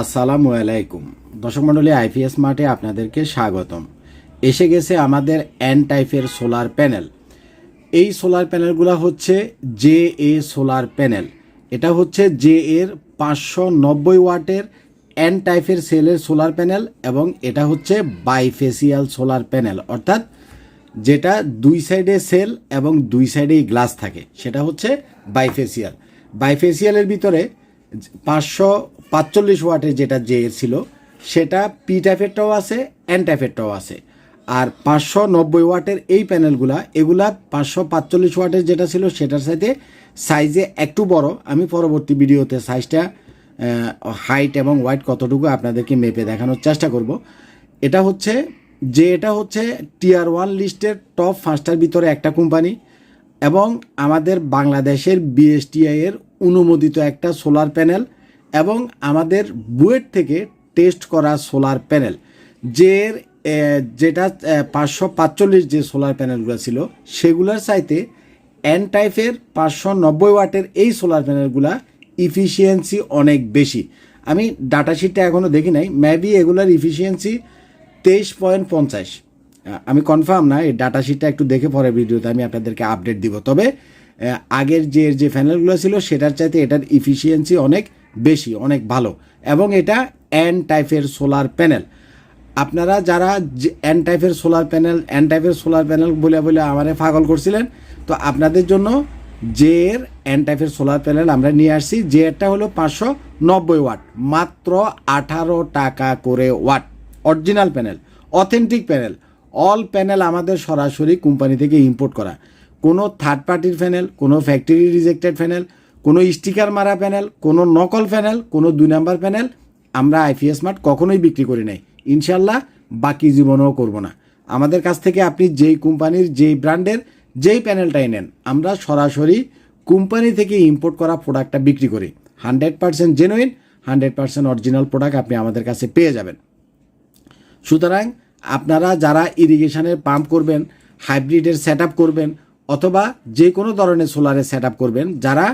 আসসালামু আলাইকুম। দর্শক মণ্ডলী, আইপিএস মাঠে আপনাদেরকে স্বাগতম। এসে গেছে আমাদের এন টাইপের সোলার প্যানেল এই সোলার প্যানেলগুলো হচ্ছে জে এ সোলার প্যানেল এটা হচ্ছে জে এর পাঁচশো নব্বই ওয়াটের এন টাইপের সেলের সোলার প্যানেল এবং এটা হচ্ছে বাইফেসিয়াল সোলার প্যানেল অর্থাৎ যেটা দুই সাইডে সেল এবং দুই সাইডেই গ্লাস থাকে, সেটা হচ্ছে বাইফেসিয়াল বাইফেসিয়ালের ভিতরে পাঁচশো পাঁচচল্লিশ ওয়াটের যেটা যে ছিল, সেটা পি টাইপেরটাও আছে এন টাইপেরটাও আছে। আর পাঁচশো নব্বই ওয়াটের এই প্যানেলগুলা, এগুলা পাঁচশো পাঁচচল্লিশ ওয়াটের যেটা ছিল, সেটার সাথে সাইজে একটু বড়। আমি পরবর্তী ভিডিওতে সাইজটা হাইট এবং ওয়াইট কতটুকু আপনাদেরকে মেপে দেখানোর চেষ্টা করব। এটা হচ্ছে, যে এটা হচ্ছে টিয়ার ওয়ান লিস্টের টপ ফার্স্টার ভিতরে একটা কোম্পানি এবং আমাদের বাংলাদেশের বিএসটিআই এর অনুমোদিত একটা সোলার প্যানেল এবং আমাদের বুয়েট থেকে টেস্ট করা সোলার প্যানেল, যে যেটা পাঁচশো পাঁচচল্লিশ যে সোলার প্যানেলগুলো ছিল, সেগুলোর চাইতে এন টাইপের পাঁচশো নব্বই ওয়াটের এই সোলার প্যানেলগুলা ইফিসিয়েন্সি অনেক বেশি। আমি ডাটা শিটটা এখনও দেখি নাই মেবি এগুলার ইফিসিয়েন্সি তেইশ পয়েন্ট পঞ্চাশ। আমি কনফার্ম না, এই ডাটা শিটটা একটু দেখে পরে ভিডিওতে আমি আপনাদেরকে আপডেট দিব। তবে আগের যে যে প্যানেলগুলো ছিল, সেটার চাইতে এটার ইফিসিয়েন্সি অনেক বেশি, অনেক ভালো। এবং এটা অ্যান টাইপের সোলার প্যানেল আপনারা যারা অ্যান টাইপের সোলার প্যানেল এন টাইপের সোলার প্যানেল বলে বলে আমারে পাগল করছিলেন, তো আপনাদের জন্য জে এর এন টাইপের সোলার প্যানেল আমরা নিয়ে আসছি। যে এরটা হলো পাঁচশো নব্বই ওয়াট, মাত্র আঠারো টাকা করে watt. Original panel authentic panel all panel আমাদের সরাসরি কোম্পানি থেকে ইম্পোর্ট করা। কোনো থার্ড পার্টির প্যানেল কোনো ফ্যাক্টরি রিজেক্টেড প্যানেল কোনো স্টিকার মারা প্যানেল, কোনো নকল প্যানেল, কোনো দুই নাম্বার প্যানেল আমরা আইপিএস মার্ট কখনোই বিক্রি করি নাই। ইনশাল্লাহ বাকি জীবনেও করব না। আমাদের কাছ থেকে আপনি যেই কোম্পানির, যেই ব্র্যান্ডের, যেই প্যানেলটাই নেন, আমরা সরাসরি কোম্পানি থেকে ইম্পোর্ট করা প্রোডাক্টটা বিক্রি করি। Hundred percent genuine hundred percent original product আপনি আমাদের কাছে পেয়ে যাবেন। সুতরাং আপনারা যারা ইরিগেশনের পাম্প করবেন, হাইব্রিডের সেট করবেন, অথবা যে কোনো ধরনের সোলারের সেট করবেন, যারা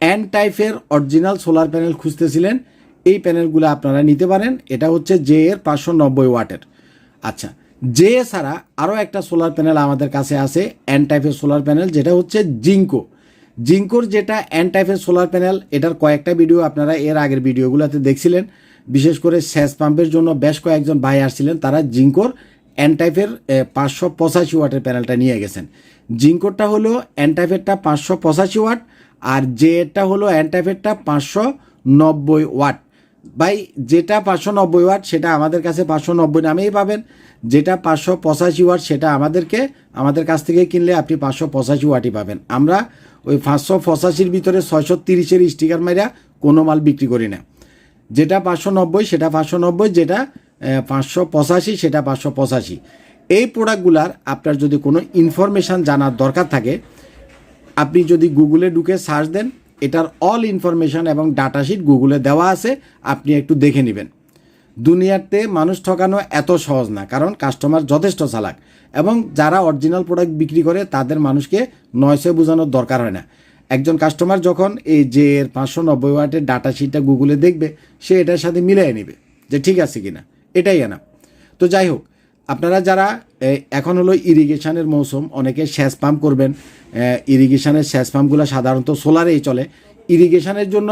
এন টাইপের অরিজিনাল সোলার প্যানেল খুঁজতেছিলেন। এই প্যানেলগুলো আপনারা নিতে পারেন। এটা হচ্ছে জে এর পাঁচশো নব্বই ওয়াটের। আচ্ছা জে ছাড়া আরও একটা সোলার প্যানেল আমাদের কাছে আছে এন টাইপের সোলার প্যানেল, যেটা হচ্ছে জিঙ্কো। জিঙ্কোর যেটা এন টাইপের সোলার প্যানেল, এটার কয়েকটা ভিডিও আপনারা এর আগের ভিডিওগুলোতে দেখছিলেন। বিশেষ করে স্যাস পাম্পের জন্য বেশ কয়েকজন ভাই আসছিলেন, তারা জিঙ্কোর এন টাইপের পাঁচশো পঁচাশি ওয়াটের প্যানেলটা নিয়ে গেছেন। জিঙ্কোরটা হলো এন টাইপেরটা পাঁচশো পঁচাশি ওয়াট আর এরটা হলো টাইপেরটা পাঁচশো নব্বই ওয়াট। ভাই, যেটা পাঁচশো নব্বই ওয়াট, সেটা আমাদের কাছে পাঁচশো নব্বই নামেই পাবেন। যেটা পাঁচশো পঁচাশি ওয়াট, সেটা আমাদেরকে, আমাদের কাছ থেকে কিনলে আপনি পাঁচশো পঁচাশি ওয়াটই পাবেন। আমরা ওই পাঁচশো পঁচাশির ভিতরে ছয়শো তিরিশের স্টিকার মাইরা কোনো মাল বিক্রি করি না। যেটা পাঁচশো নব্বই, সেটা পাঁচশো নব্বই, যেটা পাঁচশো পঁচাশি, সেটা পাঁচশো পঁচাশি। এই প্রোডাক্টগুলার আপনার যদি কোনো ইনফরমেশান জানার দরকার থাকে আপনি যদি গুগলে ঢুকে সার্চ দেন, এটার অল ইনফরমেশন এবং ডাটাশিট গুগলে দেওয়া আছে, আপনি একটু দেখে নেবেন। দুনিয়াতে মানুষ ঠকানো এত সহজ না, কারণ কাস্টমার যথেষ্ট চালাক এবং যারা অরিজিনাল প্রোডাক্ট বিক্রি করে, তাদের মানুষকে নয়সে বোঝানোর দরকার হয় না। একজন কাস্টমার যখন এই যে এর পাঁচশো নব্বই ওয়াটের ডাটা শিটটা গুগলে দেখবে, সে এটার সাথে মিলিয়ে নেবে যে ঠিক আছে কিনা, এটাই আনা তো যাই হোক আপনারা যারা এখন হলো ইরিগেশনের মৌসুম, অনেকে সেচ পাম্প করবেন। ইরিগেশনের সেচ পাম্পগুলো সাধারণত সোলারেই চলে। ইরিগেশনের জন্য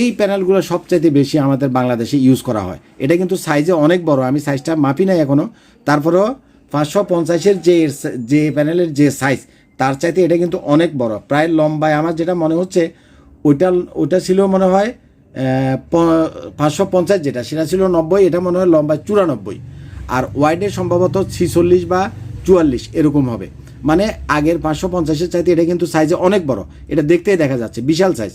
এই প্যানেলগুলো সবচাইতে বেশি আমাদের বাংলাদেশে ইউজ করা হয়। এটা কিন্তু সাইজে অনেক বড়, আমি সাইজটা মাপি নাই এখনও তারপরেও পাঁচশো পঞ্চাশের যে যে প্যানেলের যে সাইজ তার চাইতে এটা কিন্তু অনেক বড়। প্রায় লম্বায় আমার যেটা মনে হচ্ছে, ওইটা ওইটা ছিল মনে হয় পাঁচশো পঞ্চাশ যেটা, সেটা ছিল নব্বই, এটা মনে হয় লম্বায় চুরানব্বই। আর ওয়াইডে সম্ভবত ছিচল্লিশ বা চুয়াল্লিশ এরকম হবে। মানে আগের পাঁচশো পঞ্চাশের চাইতে এটা কিন্তু সাইজে অনেক বড়। এটা দেখতেই দেখা যাচ্ছে, বিশাল সাইজ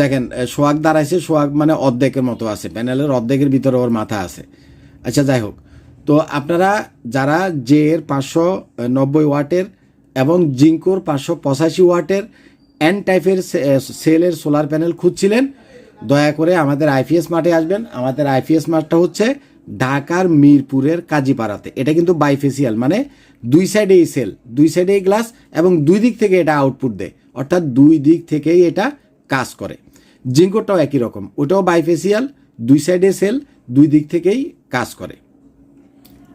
দেখেন সোয়াগ দাঁড়াইছে সোয়াগ মানে অর্ধেকের মতো আছে, প্যানেলের অর্ধেকের ভিতরে ওর মাথা আছে। আচ্ছা যাই হোক। তো আপনারা যারা জে এর পাঁচশো নব্বই ওয়াটের এবং জিঙ্কোর পাঁচশো পঁচাশি ওয়াটের এন টাইপের সেলের সোলার প্যানেল খুঁজছিলেন, দয়া করে আমাদের আইপিএস মাঠে আসবেন। আমাদের আইপিএস মাঠটা হচ্ছে ঢাকার মিরপুরের কাজীপাড়াতে। এটা কিন্তু বাইফেসিয়াল মানে দুই সাইডেই সেল দুই সাইডেই গ্লাস এবং দুই দিক থেকে এটা আউটপুট দেয়। অর্থাৎ দুই দিক থেকেই এটা কাজ করে। জিঙ্কোরটাও একই রকম, ওটাও বাইফেসিয়াল দুই সাইডে সেল দুই দিক থেকেই কাজ করে।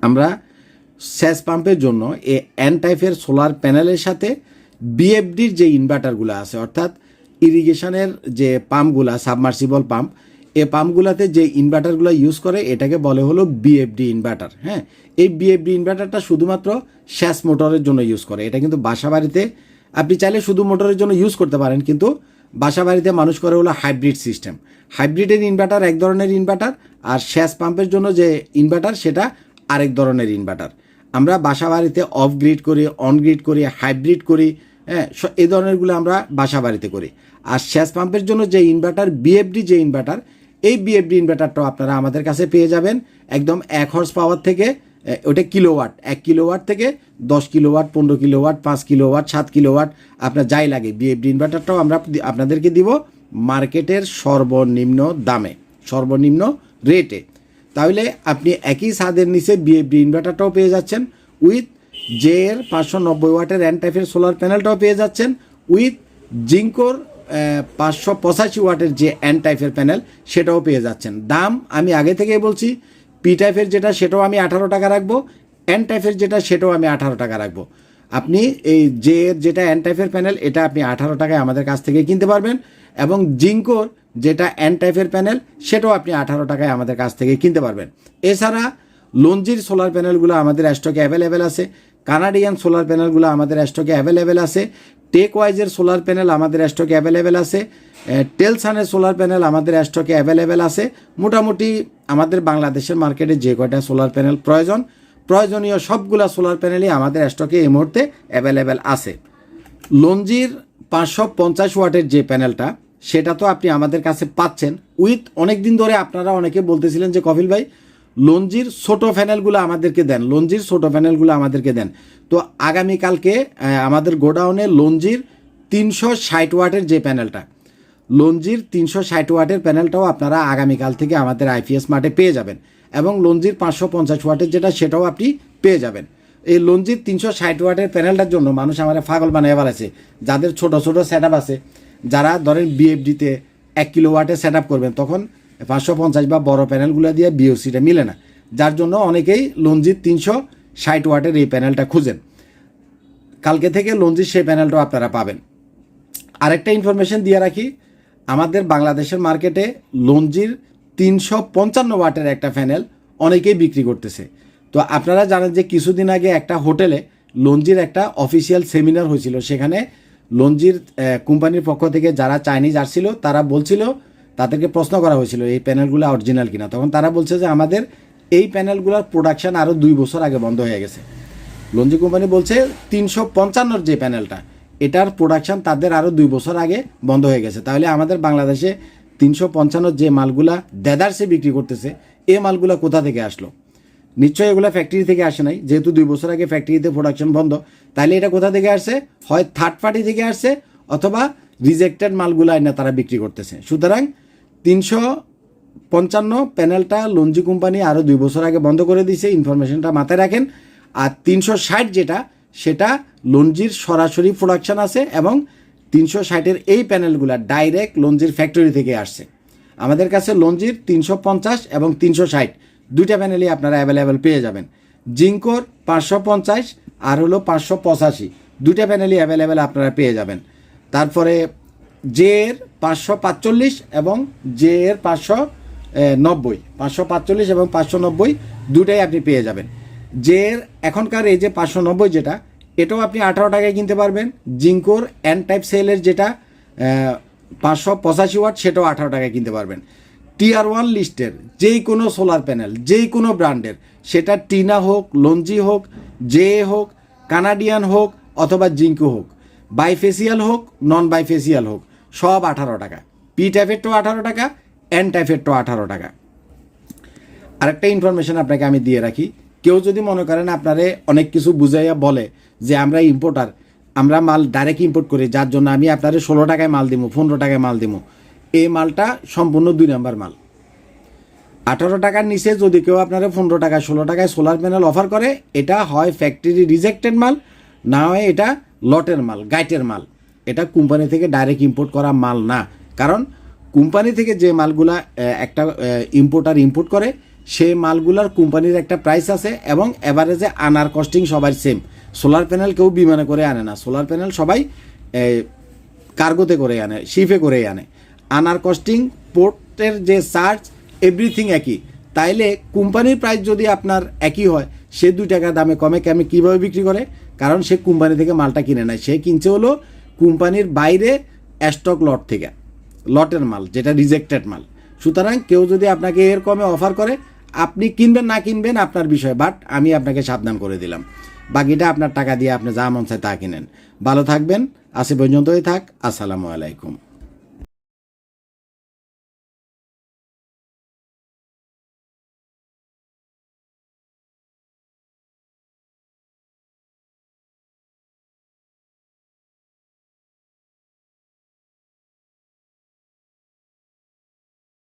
আমরা স্যাস পাম্পের জন্য এ এন টাইপের সোলার প্যানেলের সাথে বিএফডির যে ইনভার্টারগুলো আছে, অর্থাৎ ইরিগেশনের যে পাম্পগুলা সাবমার্সিবল পাম্প এ পাম্পগুলোতে যে ইনভার্টারগুলো ইউজ করে, এটাকে বলে হলো বিএফডি ইনভার্টার হ্যাঁ? এই বিএফডি ইনভার্টারটা শুধুমাত্র শ্যাস মোটরের জন্য ইউজ করে। এটা কিন্তু বাসা বাড়িতে আপনি চাইলে শুধু মোটরের জন্য ইউজ করতে পারেন, কিন্তু বাসা বাড়িতে মানুষ করে হলো হাইব্রিড সিস্টেম হাইব্রিডের ইনভার্টার এক ধরনের ইনভার্টার আর শ্যাস পাম্পের জন্য যে ইনভার্টার সেটা আরেক ধরনের ইনভার্টার আমরা বাসা বাড়িতে অফ গ্রিড করি অন গ্রিড করি হাইব্রিড করি হ্যাঁ? এই ধরনেরগুলো আমরা বাসা বাড়িতে করি। আর শ্যাস পাম্পের জন্য যে ইনভার্টার বিএফডি যে ইনভার্টার এই বিএফডি ইনভার্টারটাও আপনারা আমাদের কাছে পেয়ে যাবেন। একদম এক হর্স পাওয়ার থেকে ওটা কিলোওয়াট এক কিলোওয়াট থেকে দশ কিলোওয়াট পনেরো কিলোওয়াট পাঁচ কিলোওয়াট সাত কিলোওয়াট আপনার যাই লাগে। বিএফডি ইনভার্টারটাও আমরা আপনাদেরকে দিব মার্কেটের সর্বনিম্ন দামে, সর্বনিম্ন রেটে তাহলে আপনি একই ছাদের নিচে বিএফডি ইনভার্টারটাও পেয়ে যাচ্ছেন উইথ জে এর পাঁচশো নব্বই ওয়াটের অ্যান টাইপের সোলার প্যানেলটাও পেয়ে যাচ্ছেন উইথ জিঙ্কোর পাঁচশো পঁচাশি ওয়াটের যে অ্যান টাইপের প্যানেল সেটাও পেয়ে যাচ্ছেন। দাম আমি আগে থেকেই বলছি পি টাইপের যেটা, সেটাও আমি আঠারো টাকা রাখব এন টাইপের যেটা, সেটাও আমি আঠারো টাকা রাখব। আপনি এই জে এর যেটা অ্যান টাইপের প্যানেল এটা আপনি আঠারো টাকায় আমাদের কাছ থেকে কিনতে পারবেন এবং জিঙ্কোর যেটা অ্যান টাইপের প্যানেল সেটাও আপনি আঠারো টাকায় আমাদের কাছ থেকে কিনতে পারবেন। এছাড়া লঞ্জির সোলার প্যানেলগুলো আমাদের স্টকে অ্যাভেলেবেল আছে কানাডিয়ান সোলার প্যানেলগুলো আমাদের স্টকে অ্যাভেলেবেল আছে টেক ওয়াইজের সোলার প্যানেল আমাদের স্টকে অ্যাভেলেবেল আছে টেলসানের সোলার প্যানেল আমাদের স্টকে অ্যাভেলেবেল আছে, মোটামুটি আমাদের বাংলাদেশের মার্কেটে যে কয়টা সোলার প্যানেল প্রয়োজন, প্রয়োজনীয় সবগুলা সোলার প্যানেলই আমাদের স্টকে এই মুহূর্তে অ্যাভেলেবেল আছে। লঞ্জির পাঁচশো পঞ্চাশ ওয়াটের যে প্যানেলটা সেটা তো আপনি আমাদের কাছে পাচ্ছেন। উইথ অনেক দিন ধরে আপনারা অনেকে বলতেছিলেন যে কপিল ভাই লঞ্জির ছোট প্যানেলগুলো আমাদেরকে দেন, লঞ্জির ছোট প্যানেলগুলো আমাদেরকে দেন। তো আগামীকালকে আমাদের গোডাউনে লঞ্জির তিনশো ষাট ওয়াটের যে প্যানেলটা, লঞ্জির তিনশো ষাট ওয়াটের প্যানেলটাও আপনারা আগামীকাল থেকে আমাদের আইপিএস মাঠে পেয়ে যাবেন এবং লঞ্জির পাঁচশো পঞ্চাশ ওয়াটের যেটা সেটাও আপনি পেয়ে যাবেন। এই লঞ্জির তিনশো ষাট ওয়াটের প্যানেলটার জন্য মানুষ আমার পাগল বানিয়ে আছে যাদের ছোট ছোট সেট আছে, যারা ধরেন বিএফডিতে এক কিলো ওয়াটের সেট করবেন, তখন পাঁচশো পঞ্চাশ বা বড় প্যানেলগুলো দিয়ে বিওসিটা মিলে না। যার জন্য অনেকেই লঞ্জির তিনশো ষাট ওয়াটের এই প্যানেলটা খুঁজেন। কালকে থেকে লঞ্জির সেই প্যানেলটাও আপনারা পাবেন। আরেকটা ইনফরমেশন দিয়ে রাখি, আমাদের বাংলাদেশের মার্কেটে লঞ্জির তিনশো পঞ্চান্ন ওয়াটের একটা প্যানেল অনেকেই বিক্রি করতেছে। তো আপনারা জানেন যে কিছুদিন আগে একটা হোটেলে লঞ্জির একটা অফিসিয়াল সেমিনার হয়েছিল। সেখানে লঞ্জির কোম্পানির পক্ষ থেকে যারা চাইনিজ আসছিল, তারা বলছিল তাদেরকে প্রশ্ন করা হয়েছিল, এই প্যানেলগুলো অরিজিনাল কিনা? তখন তারা বলছে যে, আমাদের এই প্যানেলগুলোর প্রোডাকশন আরও দুই বছর আগে বন্ধ হয়ে গেছে। লঞ্জি কোম্পানি বলছে, তিনশো পঞ্চান্নর যে প্যানেলটা এটার প্রোডাকশন তাদের আরও দুই বছর আগে বন্ধ হয়ে গেছে। তাহলে আমাদের বাংলাদেশে তিনশো পঞ্চান্নর যে মালগুলা দেদারসে বিক্রি করতেছে, এ মালগুলা কোথা থেকে আসলো? নিশ্চয়ই এগুলো ফ্যাক্টরি থেকে আসে নাই। যেহেতু দুই বছর আগে ফ্যাক্টরিতে প্রোডাকশন বন্ধ, তাহলে এটা কোথা থেকে আসছে? হয় থার্ড পার্টি থেকে আসছে, অথবা রিজেক্টেড মালগুলো না তারা বিক্রি করতেছে। সুতরাং তিনশো পঞ্চান্ন প্যানেলটা লঞ্জি কোম্পানি আরও দুই বছর আগে বন্ধ করে দিয়েছে ইনফরমেশনটা মাথায় রাখেন। আর তিনশো ষাট যেটা, সেটা লঞ্জির সরাসরি প্রোডাকশন আছে এবং তিনশো ষাটের এই প্যানেলগুলো ডাইরেক্ট লঞ্জির ফ্যাক্টরি থেকে আসছে। আমাদের কাছে লঞ্জির তিনশো পঞ্চাশ এবং তিনশো ষাট, দুইটা প্যানেলই আপনারা অ্যাভেলেবেল পেয়ে যাবেন। জিঙ্কোর পাঁচশো পঞ্চাশ আর হলো পাঁচশো পঁচাশি, দুইটা প্যানেলই অ্যাভেলেবেল আপনারা পেয়ে যাবেন। তারপরে জে এর পাঁচশো পাঁচচল্লিশ এবং জে এর পাঁচশো নব্বই। পাঁচশো পাঁচচল্লিশ এবং পাঁচশো নব্বই দুটাই আপনি পেয়ে যাবেন। জে এর এখনকার এই যে পাঁচশো নব্বই যেটা, এটাও আপনি আঠারো টাকায় কিনতে পারবেন। জিঙ্কোর অ্যান টাইপ সেলের যেটা পাঁচশো পঁচাশি ওয়াট, সেটাও আঠারো টাকায় কিনতে পারবেন। টিআর ওয়ান লিস্টের যেই কোনো সোলার প্যানেল যেই কোনো ব্র্যান্ডের সেটা টিনা হোক লঞ্জি হোক জে হোক কানাডিয়ান হোক অথবা জিঙ্কো হোক। বাইফেসিয়াল হোক নন বাইফেসিয়াল হোক। সব আঠারো টাকা। পি টাইফেরটাও আঠারো টাকা এন টাইফেরটাও আঠারো টাকা। আরেকটা ইনফরমেশন আপনাকে আমি দিয়ে রাখি। কেউ যদি মনে করেন আপনারে অনেক কিছু বুঝাইয়া বলে যে আমরা ইম্পোর্টার আমরা মাল ডাইরেক্ট ইম্পোর্ট করি, যার জন্য আমি আপনারে ষোলো টাকায় মাল দিব পনেরো টাকায় মাল দিব এই মালটা সম্পূর্ণ দুই নাম্বার মাল। আঠারো টাকার নিচে যদি কেউ আপনারা পনেরো টাকা ষোলো টাকায় সোলার প্যানেল অফার করে, এটা হয় ফ্যাক্টরি রিজেক্টেড মাল, না হয় এটা লটের মাল, গাইটের মাল। এটা কোম্পানি থেকে ডাইরেক্ট ইম্পোর্ট করা মাল না। কারণ কোম্পানি থেকে যে মালগুলা একটা ইম্পোর্টার ইম্পোর্ট করে সেই মালগুলার কোম্পানির একটা প্রাইস আছে এবং এভারেজে আনার কস্টিং সবার সেম সোলার প্যানেল কেউ বিমানে করে আনে না। সোলার প্যানেল সবাই কার্গোতে করে আনে শিফে করে আনে। আনার কস্টিং পোর্টের যে চার্জ এভরিথিং একই। তাইলে কোম্পানির প্রাইস যদি আপনার একই হয়, সে দুই টাকা দামে কমে কেমন কীভাবে বিক্রি করে? কারণ সে কোম্পানি থেকে মালটা কিনে নেয়। সে কিনছে হলো কোম্পানির বাইরে স্টক লট থেকে লটের মাল, যেটা রিজেক্টেড মাল। সুতরাং কেউ যদি আপনাকে এর কমে অফার করে, আপনি কিনবেন না কিনবেন আপনার বিষয় বাট আমি আপনাকে সাবধান করে দিলাম। বাকিটা আপনার টাকা দিয়ে আপনি যা মন চায় তা কিনেন। ভালো থাকবেন আসে পর্যন্তই থাক, আসসালামু আলাইকুম।